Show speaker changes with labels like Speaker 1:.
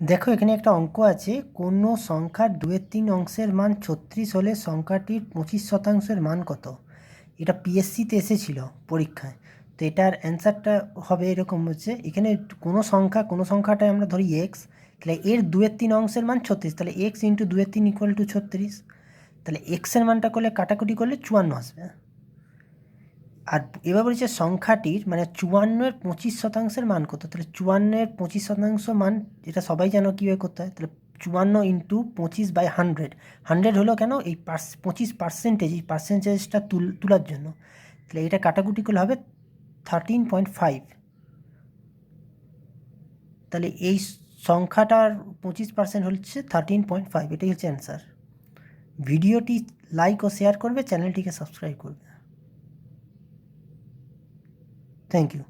Speaker 1: দেখো, এখানে একটা অঙ্ক আছে। কোনো সংখ্যার দুয়ের তিন অংশের মান ছত্রিশ হলে সংখ্যাটির পঁচিশ শতাংশের মান কত? এটা পিএসসিতে এসেছিল পরীক্ষায়। তো এটার অ্যান্সারটা হবে এরকম হচ্ছে, এখানে কোনো সংখ্যা, কোনো সংখ্যাটায় আমরা ধরি এক্স তাহলে এর দুয়ের তিন অংশের মান ছত্রিশ, তাহলে এক্স ইন্টু দুয়ের তিন ইকুয়াল টু ছত্রিশ, তাহলে এক্সের মানটা করলে কাটাকুটি করলে চুয়ান্ন আসবে। আর এবার বলছে সংখ্যাটির মানে চুয়ান্নের পঁচিশ শতাংশের মান কত? তাহলে চুয়ান্নের পঁচিশ শতাংশ মান এটা সবাই জানো কীভাবে করতে হয়, তাহলে চুয়ান্ন ইন্টু পঁচিশ বাই হান্ড্রেড। হান্ড্রেড হলো কেন? এই পার্স, পঁচিশ পার্সেন্টেজ, এই পার্সেন্টেজটা তুল, তোলার জন্য। তাহলে এটা কাটাকুটি করলে হবে থার্টিন পয়েন্ট ফাইভ। তাহলে এই সংখ্যাটার পঁচিশ পার্সেন্ট হচ্ছে থার্টিন পয়েন্ট ফাইভ, এটাই হচ্ছে অ্যান্সার। ভিডিওটি লাইক ও শেয়ার করবে, চ্যানেলটিকে সাবস্ক্রাইব করবে। Thank you.